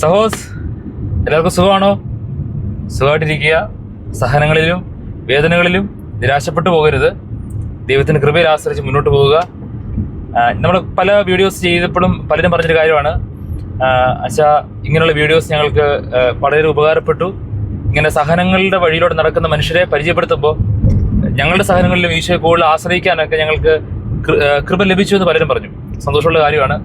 സഹോസ് എല്ലാവർക്കും സുഖമാണോ? സുഖമായിട്ടിരിക്കുക. സഹനങ്ങളിലും വേദനകളിലും നിരാശപ്പെട്ടു പോകരുത്. ദൈവത്തിന്റെ കൃപയിൽ ആശ്രയിച്ച് മുന്നോട്ട് പോവുക നമ്മൾ പല വീഡിയോസ് ചെയ്തപ്പോഴും പലരും പറഞ്ഞൊരു കാര്യമാണ്. അച്ഛാ ഇങ്ങനെയുള്ള വീഡിയോസ് ഞങ്ങൾക്ക് വളരെ ഉപകാരപ്പെട്ടു. ഇങ്ങനെ സഹനങ്ങളുടെ വഴിയിലൂടെ നടക്കുന്ന മനുഷ്യരെ പരിചയപ്പെടുത്തുമ്പോൾ ഞങ്ങളുടെ സഹനങ്ങളിലും ഈശോയെ കൂടുതൽ ആശ്രയിക്കാനൊക്കെ ഞങ്ങൾക്ക് കൃപ ലഭിച്ചു എന്ന് പലരും പറഞ്ഞു. സന്തോഷമുള്ള കാര്യമാണ്.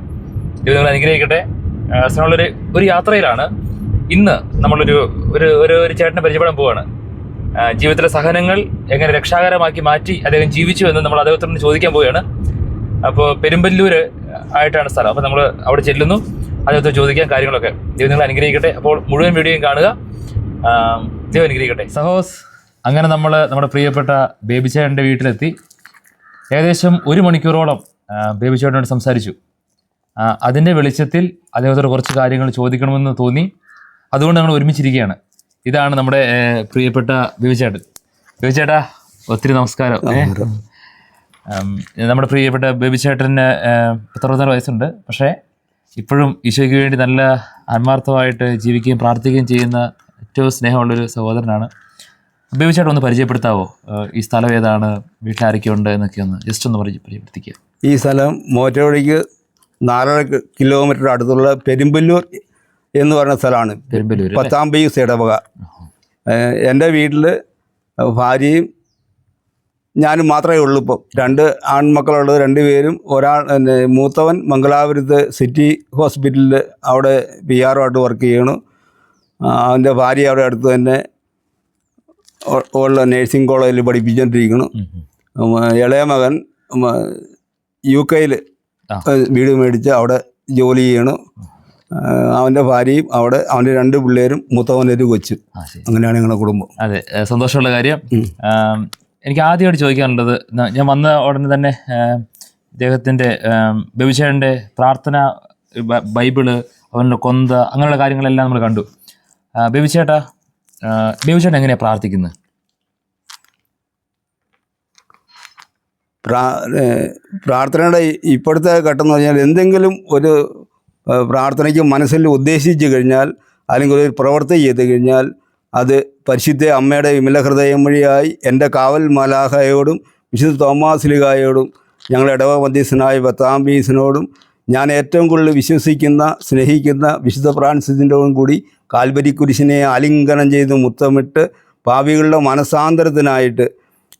ദൈവം നിങ്ങൾ അനുഗ്രഹിക്കട്ടെ. സ്നേഹമുള്ളൊരു ഒരു യാത്രയിലാണ്. ഇന്ന് നമ്മളൊരു ഒരു ഒരു ഒരു ചേട്ടനെ പരിചയപ്പെടാൻ പോവാണ്. ജീവിതത്തിലെ സഹനങ്ങൾ എങ്ങനെ രക്ഷാകരമാക്കി മാറ്റി അദ്ദേഹം ജീവിച്ചു എന്ന് നമ്മൾ അദ്ദേഹത്തോട് ചോദിക്കാൻ പോവുകയാണ് അപ്പോൾ പെരുമ്പല്ലൂര് ആയിട്ടാണ് സ്ഥലം. അപ്പോൾ നമ്മൾ അവിടെ ചെല്ലുന്നു. അദ്ദേഹത്തോട് ചോദിക്കാൻ കാര്യങ്ങളൊക്കെ. ദൈവം നിങ്ങൾ അനുഗ്രഹിക്കട്ടെ. അപ്പോൾ മുഴുവൻ വീഡിയോയും കാണുക. ദൈവം അനുഗ്രഹിക്കട്ടെ. സഹോസ് അങ്ങനെ നമ്മൾ നമ്മുടെ പ്രിയപ്പെട്ട ബേബിച്ചേട്ടന്റെ വീട്ടിലെത്തി. ഏകദേശം ഒരു മണിക്കൂറോളം ബേബിച്ചേട്ടനോട് ബേബി ചേട്ടനോട് സംസാരിച്ചു. അതിന്റെ വെളിച്ചത്തിൽ അദ്ദേഹത്തോട് കുറച്ച് കാര്യങ്ങൾ ചോദിക്കണമെന്ന് തോന്നി. അതുകൊണ്ട് ഞങ്ങൾ ഒരുമിച്ചിരിക്കുകയാണ്. ഇതാണ് നമ്മുടെ പ്രിയപ്പെട്ട ബിബിചേട്ടൻ ബിബിചേട്ടാ ഒത്തിരി നമസ്കാരം. നമ്മുടെ പ്രിയപ്പെട്ട ബേബിച്ചേട്ടന് പത്തറുപത്താറ് വയസ്സുണ്ട്. പക്ഷേ ഇപ്പോഴും ഈശോയ്ക്ക് വേണ്ടി നല്ല ആത്മാർത്ഥമായിട്ട് ജീവിക്കുകയും പ്രാർത്ഥിക്കുകയും ചെയ്യുന്ന ഏറ്റവും സ്നേഹമുള്ളൊരു സഹോദരനാണ്. ബേബിച്ചേട്ടൻ ഒന്ന് പരിചയപ്പെടുത്താവോ? ഈ സ്ഥലം ഏതാണ്? വീട്ടിലാരൊക്കെ ഉണ്ട് എന്നൊക്കെ ഒന്ന് ജസ്റ്റ് ഒന്ന് പരിചയ പരിചയപ്പെടുത്തിക്കുക ഈ സ്ഥലം മോറ്റവഴിക്ക് നാലര കിലോമീറ്റർ അടുത്തുള്ള പെരുമ്പല്ലൂർ എന്ന് പറയുന്ന സ്ഥലമാണ്. പെരുമ്പലൂർ പത്താം ബീസ് ഇടവക എന്റെ വീട്ടിൽ ഭാര്യയും ഞാനും മാത്രമേ ഉള്ളൂ ഇപ്പം. രണ്ട് ആൺമക്കളുള്ളത് രണ്ട് പേരും ഒരാൾ മൂത്തവൻ മംഗലാപുരത്ത് സിറ്റി ഹോസ്പിറ്റലിൽ അവിടെ പി ആയിട്ട് വർക്ക് ചെയ്യണു. അവന്റെ ഭാര്യ അവിടെ അടുത്ത് തന്നെ ഉള്ള നേഴ്സിംഗ് കോളേജിൽ പഠിപ്പിച്ചുകൊണ്ടിരിക്കുന്നു ഇളയ മകൻ യു കെയിൽ. വീട് മേടിച്ച് അവിടെ ജോലി ചെയ്യണു. അവന്റെ ഭാര്യയും അവിടെ അവന്റെ രണ്ട് പിള്ളേരും ഒരു കൊച്ചു. അങ്ങനെയാണ് ഞങ്ങളുടെ കുടുംബം. അതെ സന്തോഷമുള്ള കാര്യം. എനിക്ക് ആദ്യമായിട്ട് ചോദിക്കാനുള്ളത് ഞാൻ വന്ന ഉടനെ തന്നെ ഇദ്ദേഹത്തിന്റെ ബബിചേട്ടന്റെ പ്രാർത്ഥന ബൈബിൾ അവന്റെ കൊന്ത അങ്ങനെയുള്ള കാര്യങ്ങളെല്ലാം നമ്മൾ കണ്ടു. ആ, ബേബിച്ചേട്ടാ എങ്ങനെയാണ് പ്രാർത്ഥിക്കുന്നത് പ്രാർത്ഥനയുടെ ഇപ്പോഴത്തെ ഘട്ടം എന്ന് പറഞ്ഞാൽ എന്തെങ്കിലും ഒരു പ്രാർത്ഥനയ്ക്ക് മനസ്സിൽ ഉദ്ദേശിച്ചു കഴിഞ്ഞാൽ അല്ലെങ്കിൽ ഒരു പ്രവർത്തി ചെയ്ത് കഴിഞ്ഞാൽ അത് പരിശുദ്ധ അമ്മയുടെ വിമല ഹൃദയം വഴിയായി എന്റെ കാവൽ മലാഹയോടും വിശുദ്ധ തോമാസ് തോമാസ്ലിഹായോടും ഞങ്ങൾ ഇടവ മധ്യസ്ഥനായ ബത്താംബീസിനോടും ഞാൻ ഏറ്റവും കൂടുതൽ വിശ്വസിക്കുന്ന സ്നേഹിക്കുന്ന വിശുദ്ധ ഫ്രാൻസിസിന്റെയും കൂടി കാൽവരി കുരിശിനെ ആലിംഗനം ചെയ്ത് മുത്തമിട്ട് പാപികളുടെ മനസാന്തരത്തിനായിട്ട്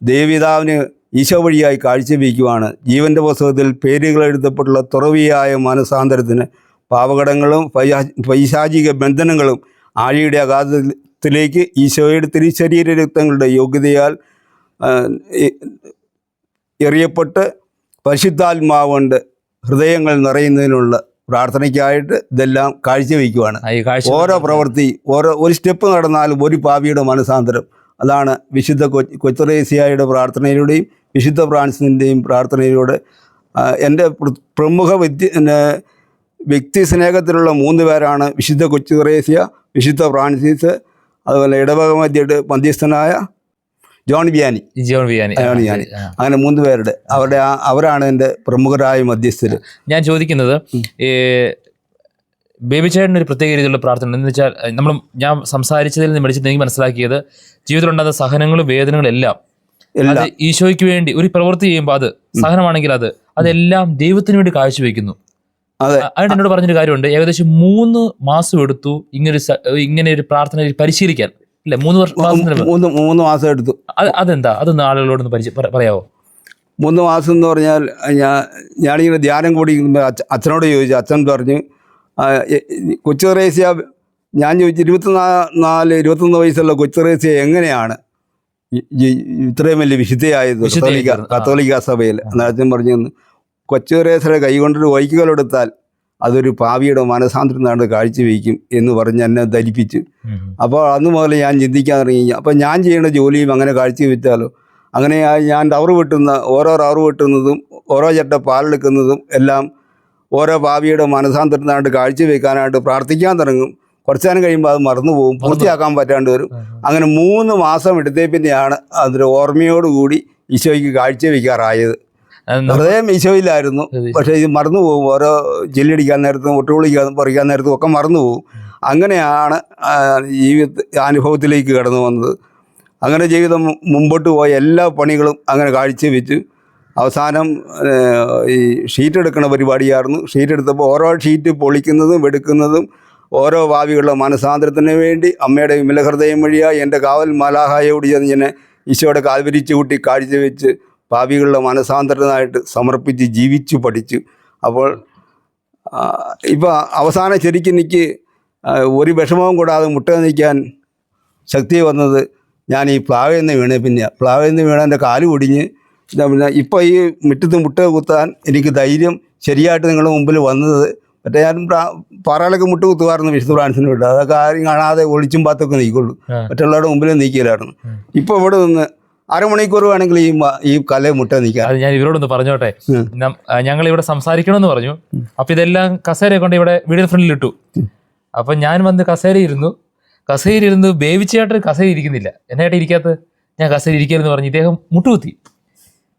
ദേവിതാവിന് ഈശോ വഴിയായി കാഴ്ചവെക്കുവാണ്. ജീവന്റെ പുസ്തകത്തിൽ പേരുകൾ എഴുതപ്പെട്ടുള്ള തുറവിയായ മനസാന്തരത്തിന് പാവകടങ്ങളും പൈശാ- പൈശാചിക ബന്ധനങ്ങളും ആഴിയുടെ അഗാധത്തിലേക്ക് ഈശോയുടെ തിരിശരീര രക്തങ്ങളുടെ യോഗ്യതയാൽ എറിയപ്പെട്ട് പരിശുദ്ധാത്മാവ് കൊണ്ട് ഹൃദയങ്ങൾ നിറയുന്നതിനുള്ള പ്രാർത്ഥനയ്ക്കായിട്ട് ഇതെല്ലാം കാഴ്ചവെക്കുവാണ്. ഓരോ പ്രവൃത്തി ഓരോ ഒരു സ്റ്റെപ്പ് നടന്നാലും ഒരു പാപിയുടെ മനസാന്തരം അതാണ് വിശുദ്ധ കൊച്ചുറേസിയായുടെ പ്രാർത്ഥനയിലൂടെയും വിശുദ്ധ ഫ്രാൻസിന്റെയും പ്രാർത്ഥനയിലൂടെ. എന്റെ പ്രമുഖ വ്യക്തി വ്യക്തി സ്നേഹത്തിലുള്ള മൂന്ന് പേരാണ് വിശുദ്ധ കൊച്ചുറേസ്യ വിശുദ്ധ ഫ്രാൻസിസ് അതുപോലെ ഇടവക മധ്യയുടെ മധ്യസ്ഥനായ John Vianney John Vianney. John Vianney. അങ്ങനെ മൂന്ന് പേരുടെ അവരുടെ അവരാണ് എന്റെ പ്രമുഖരായ മധ്യസ്ഥർ ഞാൻ ചോദിക്കുന്നത് ബേബി ചേട്ടന് ഒരു പ്രത്യേക രീതിയിലുള്ള പ്രാർത്ഥന എന്ന് വെച്ചാൽ നമ്മൾ ഞാൻ സംസാരിച്ചതിൽ നിന്ന് പഠിച്ചത് എനിക്ക് മനസ്സിലാക്കിയത് ജീവിതത്തിലുണ്ടാകുന്ന സഹനങ്ങളും വേദനകളും എല്ലാം. അത് ഈശോയ്ക്ക് വേണ്ടി ഒരു പ്രവൃത്തി ചെയ്യുമ്പോൾ അത് സഹനമാണെങ്കിൽ അത് അതെല്ലാം ദൈവത്തിന് വേണ്ടി കാഴ്ചവെക്കുന്നു അതെ. അ- ആയിട്ട് എന്നോട് പറഞ്ഞൊരു കാര്യമുണ്ട്. ഏകദേശം മൂന്ന് മാസം എടുത്തു ഇങ്ങനെ ഇങ്ങനെ ഒരു പ്രാർത്ഥന പരിശീലിക്കാൻ. അല്ലെ മൂന്ന് വർഷം മൂന്ന് മൂന്ന് മാസം എടുത്തു. അത് അതെന്താ? അതൊന്ന് ആളുകളോടൊന്ന് പരിചയ പറയാവോ? മൂന്ന് മാസം എന്ന് പറഞ്ഞാൽ ഞാൻ ഞാനിങ്ങനെ ധ്യാനം കൂടി അച്ഛനോട് ചോദിച്ചു. അച്ഛൻ പറഞ്ഞു കൊച്ചു റേസ്യ ഞാൻ ചോദിച്ചു ഇരുപത്തി നാല് ഇരുപത്തൊന്ന് വയസ്സുള്ള കൊച്ചു റേസ്യ എങ്ങനെയാണ്? ഇത്രയും വലിയ വിശുദ്ധയായത് കത്തോലിക്ക കത്തോലിക്ക സഭയിൽ അച്ഛൻ പറഞ്ഞു കൊച്ചു റേസയുടെ കൈ കൊണ്ടൊരു വൈക്കുകളെടുത്താൽ അതൊരു പാവിയുടെ മനസാന്തരം നാട് കാഴ്ചവെക്കും എന്ന് പറഞ്ഞ് എന്നെ ധരിപ്പിച്ചു. അപ്പോൾ അന്ന് മുതൽ ഞാൻ ചിന്തിക്കാൻ തുടങ്ങി. അപ്പോൾ ഞാൻ ചെയ്യുന്ന ജോലിയും അങ്ങനെ കാഴ്ചവെച്ചാലോ അങ്ങനെ ഞാൻ റവർ വെട്ടുന്ന ഓരോ റവർ വെട്ടുന്നതും ഓരോ ചട്ട പാലെടുക്കുന്നതും എല്ലാം ഓരോ ഭാവിയുടെ മനസാന്തരത്തിനായിട്ട് കാഴ്ചവെക്കാനായിട്ട് പ്രാർത്ഥിക്കാൻ തുടങ്ങും. കുറച്ചു നേരം കഴിയുമ്പോൾ അത് മറന്നു പോകും പൂർത്തിയാക്കാൻ പറ്റാണ്ട് വരും. അങ്ങനെ മൂന്ന് മാസം എടുത്തേ പിന്നെയാണ് അതിന്റെ ഓർമ്മയോടുകൂടി ഈശോയ്ക്ക് കാഴ്ചവെക്കാറായത് ഹൃദയം ഈശോയിലായിരുന്നു. പക്ഷേ ഇത് മറന്നു പോകും. ഓരോ ജെല്ലടിക്കാൻ നേരത്തും ഒട്ടുപൊളിക്കാൻ പറിക്കാൻ നേരത്തും ഒക്കെ മറന്നു പോകും. അങ്ങനെയാണ് ജീവിത അനുഭവത്തിലേക്ക് കടന്നു വന്നത്. അങ്ങനെ ജീവിതം മുമ്പോട്ട് പോയ എല്ലാ പണികളും അങ്ങനെ കാഴ്ചവെച്ചു അവസാനം ഈ ഷീറ്റ് എടുക്കുന്ന പരിപാടിയായിരുന്നു. ഷീറ്റ് എടുത്തപ്പോൾ ഓരോ ഷീറ്റ് പൊളിക്കുന്നതും എടുക്കുന്നതും ഓരോ ഭാവികളുടെ മനസാന്തരത്തിന് വേണ്ടി അമ്മയുടെ വിമലഹൃദയം വഴിയായി എന്റെ കാവൽ മലാഹായോട് ചെന്ന് ഞാൻ ഈശോയുടെ കാൽവരിച്ച് കൂട്ടി കാഴ്ചവെച്ച് ഭാവികളുടെ മനസാന്തരനായിട്ട് സമർപ്പിച്ച് ജീവിച്ചു പഠിച്ചു. അപ്പോൾ ഇപ്പോൾ അവസാന ശരിക്കും എനിക്ക് ഒരു വിഷമവും കൂടാതെ മുട്ട നിൽക്കാൻ ശക്തി വന്നത് ഞാൻ ഈ പ്ലാവിൽ നിന്ന് വീണേ പിന്നെ പ്ലാവിൽ നിന്ന് വീണ എന്റെ കാൽ ഒടിഞ്ഞ് ഇതാ പിന്നെ ഇപ്പോൾ ഈ മുറ്റത്ത് മുട്ട കുത്താൻ എനിക്ക് ധൈര്യം ശരിയായിട്ട് നിങ്ങളുടെ മുമ്പിൽ വന്നത് മറ്റേ ഞാൻ പാറകളൊക്കെ മുട്ട കുത്തുമായിരുന്നു വിശുദ്ധ ഫ്രാൻസിന് വിട്ട് അതൊക്കെ ആരും കാണാതെ ഒളിച്ചും പാത്തൊക്കെ നീക്കുള്ളൂ. മറ്റുള്ളവരുടെ മുമ്പിൽ നീക്കിയില്ലായിരുന്നു ഇപ്പോൾ ഇവിടെ നിന്ന് അരമണിക്കൂർ വേണമെങ്കിൽ ഈ ഈ കല മുട്ട നീക്കാം. അത് ഞാൻ ഇവരോടൊന്ന് പറഞ്ഞോട്ടെ. ഞങ്ങൾ ഇവിടെ സംസാരിക്കണമെന്ന് പറഞ്ഞു. അപ്പം ഇതെല്ലാം കസേര കൊണ്ട് ഇവിടെ വീടിന് ഫ്രണ്ടിൽ ഇട്ടു. അപ്പം ഞാൻ വന്ന് കസേര ഇരുന്നു. കസേരി ഇരുന്ന് ബേവിച്ചായിട്ട് കസേര ഇരിക്കുന്നില്ല. എന്നായിട്ട് ഇരിക്കാത്തത്? ഞാൻ കസേര ഇരിക്കരുതെന്ന് പറഞ്ഞു ഇദ്ദേഹം മുട്ടുകുത്തി.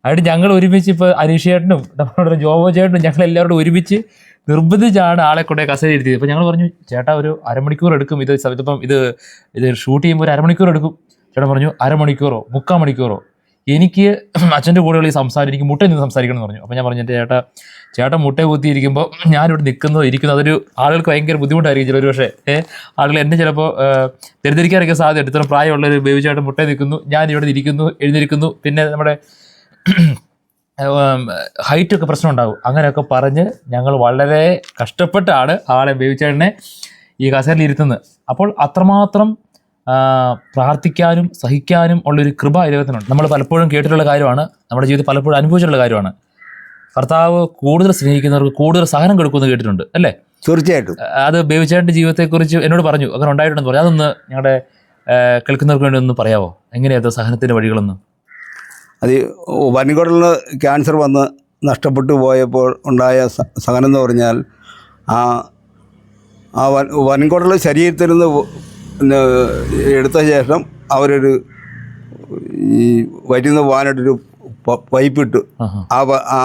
അവിടെ ഞങ്ങൾ ഒരുമിച്ച് ഇപ്പോൾ അനീഷ് ചേട്ടനും നമ്മുടെ ജോബോ ചേട്ടനും ഞങ്ങൾ എല്ലാവരോടും ഒരുമിച്ച് നിർബന്ധിച്ചാണ് ആളെ കൊണ്ടേ കസേര ഇരുത്തിയത്. അപ്പോൾ ഞങ്ങൾ പറഞ്ഞു ചേട്ടാ ഒരു അരമണിക്കൂർ എടുക്കും. ഇത് ഇതിപ്പം ഇത് ഇത് ഷൂട്ട് ചെയ്യുമ്പോൾ ഒരു അരമണിക്കൂർ എടുക്കും. ചേട്ടൻ പറഞ്ഞു അരമണിക്കൂറോ? മുക്കാൽ മണിക്കൂറോ? എനിക്ക് അച്ഛന്റെ കൂടെയുള്ള ഈ സംസാരം എനിക്ക് മുട്ട നിന്ന് സംസാരിക്കണം എന്ന് പറഞ്ഞു. അപ്പോൾ ഞാൻ പറഞ്ഞു എന്റെ ചേട്ടാ ചേട്ടൻ മുട്ട കുത്തിയിരിക്കുമ്പോൾ ഞാനിവിടെ നിൽക്കുന്നതോ ഇരിക്കുന്നതോ അതൊരു ആളുകൾക്ക് ഭയങ്കര ബുദ്ധിമുട്ടായിരിക്കും ചിലർ പക്ഷേ ആളുകൾ എന്നെ ചിലപ്പോൾ തെറ്റിദ്ധരിക്കാനൊക്കെ സാധ്യത ഇത്ര പ്രായമുള്ള ഒരു ബേബി ചേട്ടൻ മുട്ട നിൽക്കുന്നു ഞാൻ ഇവിടെ ഇരിക്കുന്നു എഴുന്നേൽക്കുന്നു. പിന്നെ നമ്മുടെ ഹൈറ്റ് ഒക്കെ പ്രശ്നം ഉണ്ടാകും. അങ്ങനെയൊക്കെ പറഞ്ഞ് ഞങ്ങൾ വളരെ കഷ്ടപ്പെട്ടാണ് ആളെ ബേബിച്ചേട്ടനെ ഈ കസേരയിൽ ഇരുത്തുന്നത്. അപ്പോൾ അത്രമാത്രം പ്രാർത്ഥിക്കാനും സഹിക്കാനും ഉള്ളൊരു കൃപ ദൈവത്തിനുണ്ട് നമ്മൾ പലപ്പോഴും കേട്ടിട്ടുള്ള കാര്യമാണ്. നമ്മുടെ ജീവിതത്തിൽ പലപ്പോഴും അനുഭവിച്ചിട്ടുള്ള കാര്യമാണ്. ഭർത്താവ് കൂടുതൽ സ്നേഹിക്കുന്നവർക്ക് കൂടുതൽ സഹനം കൊടുക്കുമെന്ന് കേട്ടിട്ടുണ്ട് അല്ലേ? തീർച്ചയായിട്ടും. അത് ബേബിച്ചേട്ടന്റെ ജീവിതത്തെക്കുറിച്ച് എന്നോട് പറഞ്ഞു. അങ്ങനെ ഉണ്ടായിട്ടുണ്ടെന്ന് പറഞ്ഞു. അതൊന്ന് ഞങ്ങളുടെ കേൾക്കുന്നവർക്ക് വേണ്ടി ഒന്ന് പറയാമോ? എങ്ങനെയാണ് സഹനത്തിന്റെ വഴികളൊന്ന്? അത് വൻകുടലിൽ ക്യാൻസർ വന്ന് നഷ്ടപ്പെട്ടു പോയപ്പോൾ ഉണ്ടായ സഹനം എന്ന് പറഞ്ഞാൽ ആ ആ വൻ വൻകുടൽ ശരീരത്തിൽ നിന്ന് എടുത്ത ശേഷം അവരൊരു ഈ വരുന്ന വാനായിട്ടൊരു പോകാനായിട്ടൊരു പ- പൈപ്പ് ഇട്ടു ആ ആ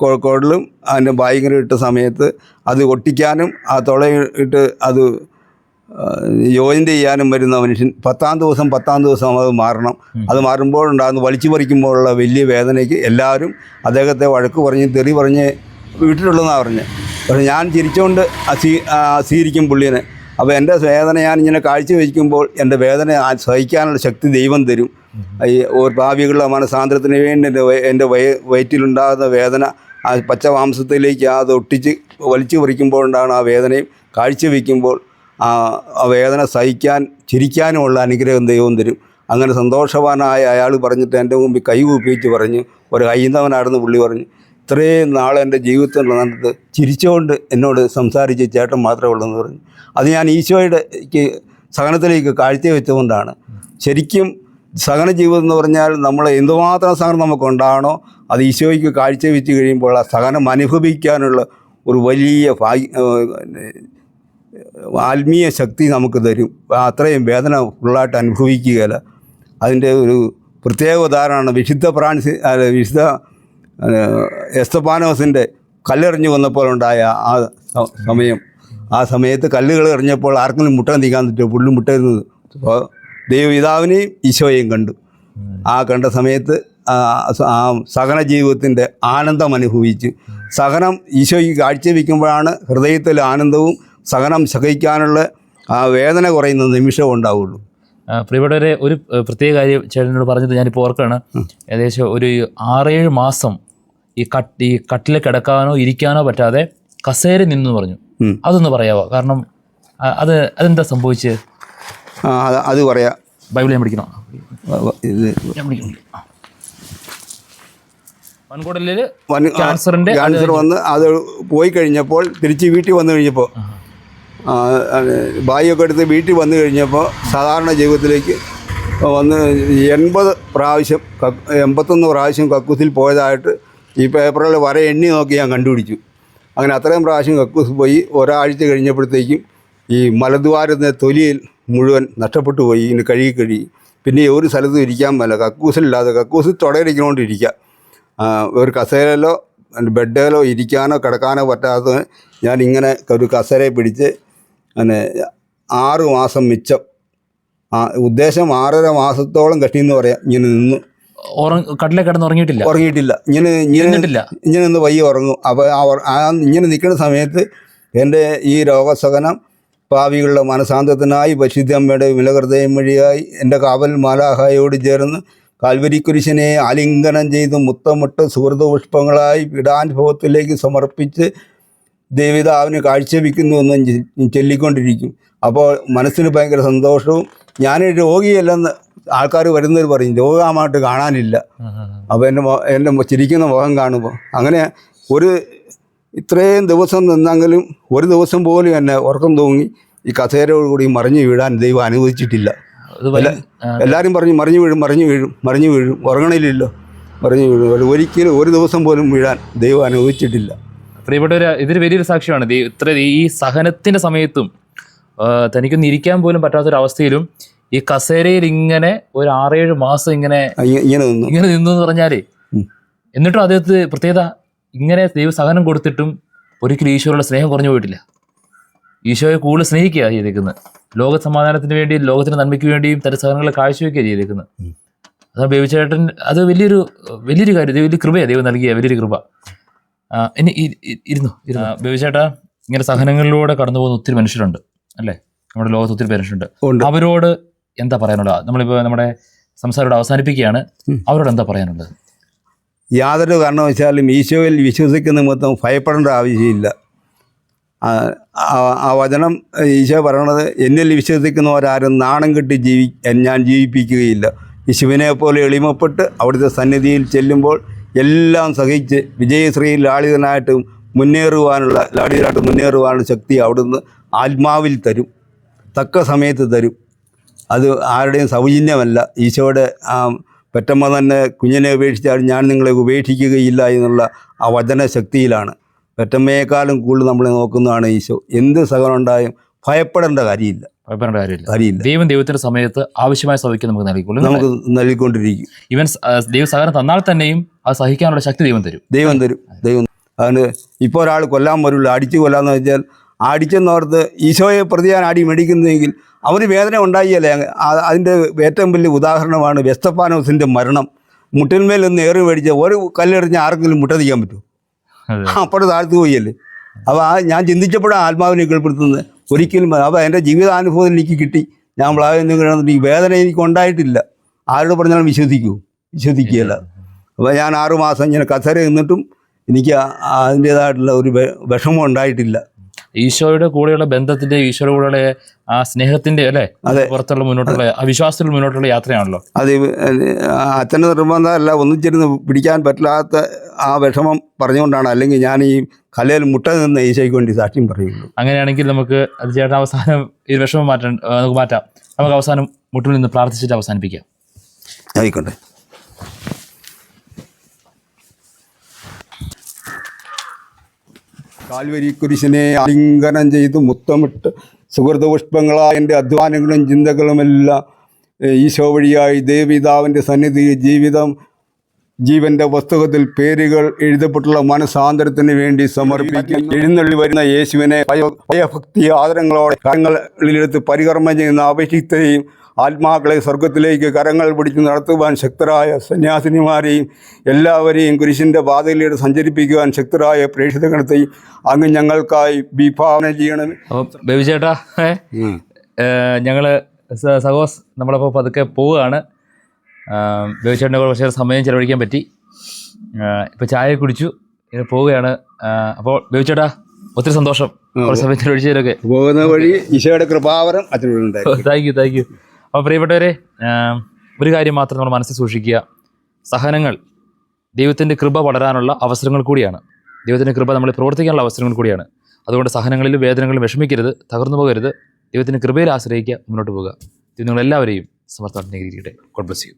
കോഴിക്കോടിലും കുടലും അതിന്റെ ഭയങ്കര ഇട്ട സമയത്ത് അത് ഒട്ടിക്കാനും ആ തുളയിട്ട് അത് ജോയിന്റ് ചെയ്യാനും വരുന്ന മനുഷ്യൻ പത്താം ദിവസം പത്താം ദിവസം അത് മാറണം. അത് മാറുമ്പോഴുണ്ടാകുന്ന വലിച്ചു പറിക്കുമ്പോഴുള്ള വലിയ വേദനയ്ക്ക് എല്ലാവരും അദ്ദേഹത്തെ വഴക്ക് പറഞ്ഞ് തെറി പറഞ്ഞ് വീട്ടിലുള്ളതാണ് പറഞ്ഞ്. പക്ഷേ ഞാൻ ചിരിച്ചുകൊണ്ട് അസീ അസീരിക്കും പുള്ളിനെ. അപ്പോൾ എന്റെ വേദന ഞാൻ ഇങ്ങനെ കാഴ്ച വയ്ക്കുമ്പോൾ എന്റെ വേദന സഹിക്കാനുള്ള ശക്തി ദൈവം തരും. ഈ ഒരു ഭാവികളുടെ മനസാന്ദ്രത്തിന് വേണ്ടി എന്റെ എന്റെ വയ വയറ്റിലുണ്ടാകുന്ന വേദന ആ പച്ച മാംസത്തിലേക്ക് അത് ഒട്ടിച്ച് വലിച്ചു പറിക്കുമ്പോഴുണ്ടാകുന്ന ആ വേദനയും കാഴ്ച വയ്ക്കുമ്പോൾ ആ വേദന സഹിക്കാൻ ചിരിക്കാനുമുള്ള അനുഗ്രഹം ദൈവം തരും. അങ്ങനെ സന്തോഷവാനായ അയാൾ പറഞ്ഞിട്ട് എന്റെ മുമ്പിൽ കൈ കൂപ്പിച്ച് പറഞ്ഞ് ഒരു ഹൈന്ദവനായിരുന്നു പുള്ളി പറഞ്ഞു. ഇത്രയും നാൾ എന്റെ ജീവിതത്തിൽ നടന്നിട്ട് ചിരിച്ചുകൊണ്ട് എന്നോട് സംസാരിച്ച് ചേട്ടൻ മാത്രമേ ഉള്ളൂ എന്ന് പറഞ്ഞു. അത് ഞാൻ ഈശോയുടെ സഹനത്തിലേക്ക് സഹനത്തിലേക്ക് കാഴ്ചവെച്ചുകൊണ്ടാണ് ശരിക്കും സഹന ജീവിതം എന്ന് പറഞ്ഞാൽ നമ്മൾ എന്തുമാത്രം സഹനം നമുക്കുണ്ടാണോ അത് ഈശോയ്ക്ക് കാഴ്ചവെച്ച് കഴിയുമ്പോൾ ആ സഹനം അനുഭവിക്കാനുള്ള ഒരു വലിയ ഭാഗ്യ ആത്മീയ ശക്തി നമുക്ക് തരും. അത്രയും വേദന ഫുള്ളായിട്ട് അനുഭവിക്കുകയില്ല. അതിന്റെ ഒരു പ്രത്യേക ഉദാഹരണമാണ് വിശുദ്ധ ഫ്രാൻസി വിശുദ്ധ എസ്തപാനോസിന്റെ കല്ലെറിഞ്ഞു വന്നപ്പോൾ ഉണ്ടായ ആ സമയം. ആ സമയത്ത് കല്ലുകൾ എറിഞ്ഞപ്പോൾ ആർക്കെങ്കിലും മുട്ട നീക്കാൻ പറ്റുമോ? പുള്ളി മുട്ടരുന്നത്. അപ്പോൾ ദൈവപിതാവിനെയും ഈശോയെയും കണ്ടു. ആ കണ്ട സമയത്ത് ആ സഹന ജീവിതത്തിന്റെ ആനന്ദം അനുഭവിച്ചു. സഹനം ഈശോയ്ക്ക് കാഴ്ചവെക്കുമ്പോഴാണ് ഹൃദയത്തിൽ ആനന്ദവും സഹനം സഹിക്കാനുള്ള ആ വേദന കുറയുന്ന നിമിഷം ഉണ്ടാവുള്ളൂ. പ്രിയപ്പെട്ടവരെ ഒരു പ്രത്യേക കാര്യം ചേട്ടനോട് പറഞ്ഞത് ഞാനിപ്പോൾ ഓർക്കുകയാണ്. ഏകദേശം ഒരു ആറേഴ് മാസം ഈ കട്ട് ഈ കട്ടിൽ കിടക്കാനോ ഇരിക്കാനോ പറ്റാതെ കസേര നിന്നു പറഞ്ഞു. അതൊന്ന് പറയാവോ? കാരണം അത് അതെന്താ സംഭവിച്ചത് അത് പറയാം. ബൈബിൾ ഞാൻ പഠിക്കണോ ഇത് ഞാൻ പഠിക്കണം വൻകുടലിൽ ക്യാൻസറിന്റെ ക്യാൻസർ വന്ന് അത് പോയി കഴിഞ്ഞപ്പോൾ തിരിച്ച് വീട്ടിൽ വന്നു കഴിഞ്ഞപ്പോൾ ബായിയൊക്കെ എടുത്ത് വീട്ടിൽ വന്നു കഴിഞ്ഞപ്പോൾ സാധാരണ ജീവിതത്തിലേക്ക് വന്ന് എൺപത് പ്രാവശ്യം എൺപത്തൊന്ന് പ്രാവശ്യം കക്കൂസിൽ പോയതായിട്ട് ഈ പേപ്പറിൽ വര എണ്ണി നോക്കി ഞാൻ കണ്ടുപിടിച്ചു. അങ്ങനെ അത്രയും പ്രാവശ്യം കക്കൂസ് പോയി. ഒരാഴ്ച കഴിഞ്ഞപ്പോഴത്തേക്കും ഈ മലദ്വാരത്തിന്റെ തൊലിയിൽ മുഴുവൻ നഷ്ടപ്പെട്ടു പോയി. ഇനി കഴുകി കഴുകി. പിന്നെ ഒരു സ്ഥലത്തും ഇരിക്കാൻ പറ്റില്ല കക്കൂസിലില്ലാതെ കക്കൂസിൽ തുടയിരിക്കണോണ്ടിരിക്കുക. ഒരു കസേരയിലോ ബെഡിലോ ഇരിക്കാനോ കിടക്കാനോ പറ്റാത്ത ഞാൻ ഇങ്ങനെ ഒരു കസേരയെ പിടിച്ച് അങ്ങനെ ആറ് മാസം മിച്ചം. ആ ഉദ്ദേശം ആറര മാസത്തോളം കഷ്ടിയെന്ന് പറയാം. ഇങ്ങനെ നിന്ന്. കട്ടിലെ കിടന്ന് ഉറങ്ങിയിട്ടില്ല ഉറങ്ങിയിട്ടില്ല. ഇങ്ങനെ ഇങ്ങനെ ഇങ്ങനെ നിന്ന് പയ്യെ ഉറങ്ങും. അപ്പോൾ ആ ഇങ്ങനെ നിൽക്കുന്ന സമയത്ത് എന്റെ ഈ രോഗസഹനം പാവികളുടെ മനസാന്തത്തിനായി പരിശുദ്ധ അമ്മയുടെ വിലകൃതയം വഴിയായി എന്റെ കാവൽ മാലാഹായോട് ചേർന്ന് കാൽവരി കുരിശിനെ ആലിംഗനം ചെയ്ത് മുത്തമിട്ട് സുഹൃത പുഷ്പങ്ങളായി പീഡാനുഭവത്തിലേക്ക് സമർപ്പിച്ച് ദേവിതാവിന് കാഴ്ചവെക്കുന്നു എന്ന് ചൊല്ലിക്കൊണ്ടിരിക്കും. അപ്പോൾ മനസ്സിന് ഭയങ്കര സന്തോഷവും ഞാൻ രോഗിയല്ലെന്ന് ആൾക്കാർ വരുന്നവർ പറയും രോഗമായിട്ട് കാണാനില്ല. അപ്പോൾ എന്റെ എന്റെ ചിരിക്കുന്ന മുഖം കാണുമ്പോൾ അങ്ങനെ ഒരു ഇത്രയും ദിവസം നിന്നെങ്കിലും ഒരു ദിവസം പോലും എന്നെ ഉറക്കം തൂങ്ങി ഈ കസേരയോട് കൂടി മറിഞ്ഞു വീഴാൻ ദൈവം അനുവദിച്ചിട്ടില്ല. എല്ലാവരും പറഞ്ഞു മറിഞ്ഞു വീഴും മറിഞ്ഞു വീഴും മറിഞ്ഞു വീഴും. ഉറങ്ങണില്ലല്ലോ. മറിഞ്ഞു വീഴും. ഒരു- ഒരിക്കലും ഒരു ദിവസം പോലും വീഴാൻ ദൈവം അനുവദിച്ചിട്ടില്ല. പ്രിയപ്പെട്ടവര് ഇതൊരു വലിയൊരു സാക്ഷ്യമാണ്. ഇത്ര ഈ സഹനത്തിന്റെ സമയത്തും തനിക്കൊന്ന് ഇരിക്കാൻ പോലും പറ്റാത്തൊരു അവസ്ഥയിലും ഈ കസേരയിൽ ഇങ്ങനെ ഒരു ആറേഴ് മാസം ഇങ്ങനെ ഇങ്ങനെ നിന്നു. ഇങ്ങനെ നിന്നു എന്ന് പറഞ്ഞാലേ. എന്നിട്ടും അദ്ദേഹത്തിന് പ്രത്യേകത ഇങ്ങനെ ദൈവ സഹനം കൊടുത്തിട്ടും ഒരിക്കലും ഈശോയുടെ സ്നേഹം കുറഞ്ഞു പോയിട്ടില്ല. ഈശോയെ കൂടുതൽ സ്നേഹിക്കുക ചെയ്തേക്കുന്നത്. ലോക സമാധാനത്തിന് വേണ്ടിയും ലോകത്തിന്റെ നന്മയ്ക്ക് വേണ്ടിയും തന്റെ സഹനങ്ങളെ കാഴ്ചവെക്കുക ചെയ്തേക്കുന്നത്. അതാ ബേബിച്ചേട്ടൻ അത് വലിയൊരു വലിയൊരു കാര്യം വലിയ കൃപയാണ് ദൈവം നൽകിയ വലിയൊരു കൃപ. ഇനി ഇരുന്നു ഇരുന്നു. ബേബിച്ചേട്ടാ ഇങ്ങനെ സഹനങ്ങളിലൂടെ കടന്നു പോകുന്ന ഒത്തിരി മനുഷ്യരുണ്ട് അല്ലേ? നമ്മുടെ ലോകത്ത് ഒത്തിരി മനുഷ്യരുണ്ട്. അവരോട് എന്താ പറയാനുള്ളത്? നമ്മളിപ്പോൾ നമ്മുടെ സംസാരോട് അവസാനിപ്പിക്കുകയാണ്. അവരോട് എന്താ പറയാനുള്ളത്? യാതൊരു കാരണവശാലും ഈശോയിൽ വിശ്വസിക്കുന്ന നിമിത്തം ഭയപ്പെടേണ്ട ആവശ്യമില്ല. ആ- വചനം ഈശോ പറയണത് എന്നിൽ വിശ്വസിക്കുന്നവരാരും നാണം കെട്ടി ജീവി ഞാൻ ജീവിപ്പിക്കുകയില്ല. യേശുവിനെ പോലെ എളിമപ്പെട്ട് അവിടുത്തെ സന്നിധിയിൽ ചെല്ലുമ്പോൾ എല്ലാം സഹിച്ച് വിജയശ്രീ ലാളിതനായിട്ട് മുന്നേറുവാനുള്ള ലാളിതനായിട്ട് മുന്നേറുവാനുള്ള ശക്തി അവിടുന്ന് ആത്മാവിൽ തരും. തക്ക സമയത്ത് തരും. അത് ആരുടെയും സൗജന്യമല്ല. ഈശോയുടെ പെറ്റമ്മ തന്നെ കുഞ്ഞിനെ ഉപേക്ഷിച്ചാൽ ഞാൻ നിങ്ങളെ ഉപേക്ഷിക്കുകയില്ല എന്നുള്ള ആ വചനശക്തിയിലാണ്. പെറ്റമ്മയെക്കാളും കൂടുതൽ നമ്മളെ നോക്കുന്നതാണ് ഈശോ. എന്ത് സഹനം ഉണ്ടായും ഭയപ്പെടേണ്ട കാര്യമില്ല. ഭയപ്പെടേണ്ട കാര്യമില്ല. കാര്യമില്ല. ദൈവം ദൈവത്തിന്റെ സമയത്ത് ആവശ്യമായ സൗഖ്യം നമുക്ക് നൽകിക്കൊള്ളും. നമുക്ക് നൽകിക്കൊണ്ടിരിക്കും. ഇവൻ ദൈവ സഹകരണം തന്നാൽ തന്നെയും അത് സഹിക്കാനുള്ള ശക്തി ദൈവം തരും. ദൈവം തരും. ദൈവം അതിന് ഇപ്പോൾ ഒരാൾ കൊല്ലാൻ വരുള്ളൂ അടിച്ചു കൊല്ലാന്ന് വെച്ചാൽ അടിച്ചെന്നോർത്ത് ഈശോയെ പ്രതിയാൻ അടി മേടിക്കുന്നതെങ്കിൽ അവന് വേദന ഉണ്ടായില്ലേ അതിന്റെ ഏറ്റവും വലിയ ഉദാഹരണമാണ് വെസ്തപ്പാനോസിന്റെ മരണം. മുട്ടിന്മേൽ നിന്ന് ഏറി മേടിച്ച ഒരു കല്ലെറിഞ്ഞ് ആർക്കെങ്കിലും മുട്ടതിക്കാൻ പറ്റുമോ. അപ്പോഴും താഴ്ത്തു പോയല്ലേ അപ്പോൾ ആ ഞാൻ ചിന്തിച്ചപ്പോഴാണ് ആത്മാവിനെ കീഴ്പ്പെടുത്തുന്നത്. ഒരിക്കലും അപ്പോൾ എന്റെ ജീവിതാനുഭവം എനിക്ക് കിട്ടി. ഞാൻ വളരെ കിടന്നിട്ട് ഈ വേദന എനിക്ക് ഉണ്ടായിട്ടില്ല. ആരോട് പറഞ്ഞാലും വിശ്വസിക്കൂ. വിശ്വസിക്കുകയില്ല. അപ്പോൾ ഞാൻ ആറു മാസം ഇങ്ങനെ കസര നിന്നിട്ടും എനിക്ക് അതിന്റേതായിട്ടുള്ള ഒരു വിഷമം ഉണ്ടായിട്ടില്ല. ഈശോയുടെ കൂടെയുള്ള ബന്ധത്തിന്റെ ഈശോയുടെ കൂടെയുള്ള ആ സ്നേഹത്തിന്റെ അല്ലേ? അതെ. പുറത്തുള്ള മുന്നോട്ടുള്ള ആ വിശ്വാസത്തിൽ മുന്നോട്ടുള്ള യാത്രയാണല്ലോ. അത് അച്ഛന്റെ നിർബന്ധമല്ല ഒന്നിച്ചിരുന്ന് പിടിക്കാൻ പറ്റാത്ത ആ വിഷമം പറഞ്ഞുകൊണ്ടാണ് അല്ലെങ്കിൽ ഞാൻ ഈ കലയിൽ മുട്ട നിന്ന് ഈശോയ്ക്ക് വേണ്ടി സാക്ഷ്യം പറയുള്ളൂ. അങ്ങനെയാണെങ്കിൽ നമുക്ക് അത് ചേട്ടൻ അവസാനം ഈ വിഷമം മാറ്റാൻ നമുക്ക് മാറ്റാം. നമുക്ക് അവസാനം മുട്ടിൽ നിന്ന് പ്രാർത്ഥിച്ചിട്ട് അവസാനിപ്പിക്കാം. ആയിക്കോട്ടെ. കാൽവരി കുരിശിനെ ആലിംഗനം ചെയ്ത് മുത്തമിട്ട് സുഹൃത പുഷ്പങ്ങളായ എന്റെ അധ്വാനങ്ങളും ചിന്തകളുമെല്ലാം ഈശോ വഴിയായി ദേവിതാവിന്റെ സന്നിധി ജീവിതം ജീവന്റെ പുസ്തകത്തിൽ പേരുകൾ എഴുതപ്പെട്ടുള്ള മനസാന്തരത്തിന് വേണ്ടി സമർപ്പിക്കും എഴുന്നള്ളി വരുന്ന യേശുവിനെ ഭയ- ഭയഭക്തി ആദരങ്ങളോടെ കരങ്ങളിലെടുത്ത് പരികർമ്മം ചെയ്യുന്ന അപേക്ഷിത്തെയും ആത്മാക്കളെ സ്വർഗത്തിലേക്ക് കരങ്ങൾ പിടിച്ച് നടത്തുവാൻ ശക്തരായ സന്യാസിനിമാരെയും എല്ലാവരെയും കുരിശിന്റെ പാതയിലൂടെ സഞ്ചരിപ്പിക്കുവാൻ ശക്തരായ പ്രേക്ഷിതഗണത്തെയും അങ്ങ് ഞങ്ങൾക്കായി വിഭാവന ചെയ്യണം. ബേബിചേട്ടാ ബേബി ചേട്ടാ സ- സഹോസ് നമ്മളപ്പോൾ പതുക്കെ പോവുകയാണ്. ബേബി ചേട്ടന്റെ കൂടെ കുറച്ച് സമയം ചിലവഴിക്കാൻ പറ്റി. ഇപ്പോൾ ചായ കുടിച്ചു ഇങ്ങനെ പോവുകയാണ്. അപ്പോൾ ബേബിച്ചേട്ടാ ഒത്തിരി സന്തോഷം. കുറച്ച് സമയം ചിലവഴിച്ചതിലൊക്കെ പോകുന്ന വഴി ഈശോയുടെ കൃപാവരം താങ്ക് യു താങ്ക് യു അപ്പോൾ പ്രിയപ്പെട്ടവരെ ഒരു കാര്യം മാത്രം നമ്മൾ മനസ്സിൽ സൂക്ഷിക്കുക. സഹനങ്ങൾ ദൈവത്തിന്റെ കൃപ വളരാനുള്ള അവസരങ്ങൾ കൂടിയാണ്. ദൈവത്തിന്റെ കൃപ നമ്മൾ പ്രവർത്തിക്കാനുള്ള അവസരങ്ങൾ കൂടിയാണ്. അതുകൊണ്ട് സഹനങ്ങളിലും വേദനകളിലും വിഷമിക്കരുത് തകർന്നു പോകരുത്. ദൈവത്തിന്റെ കൃപയിൽ ആശ്രയിക്കുക മുന്നോട്ട് പോകുക നിങ്ങളെല്ലാവരെയും സമർത്ഥം ഗോഡ് ബ്ലസ് യു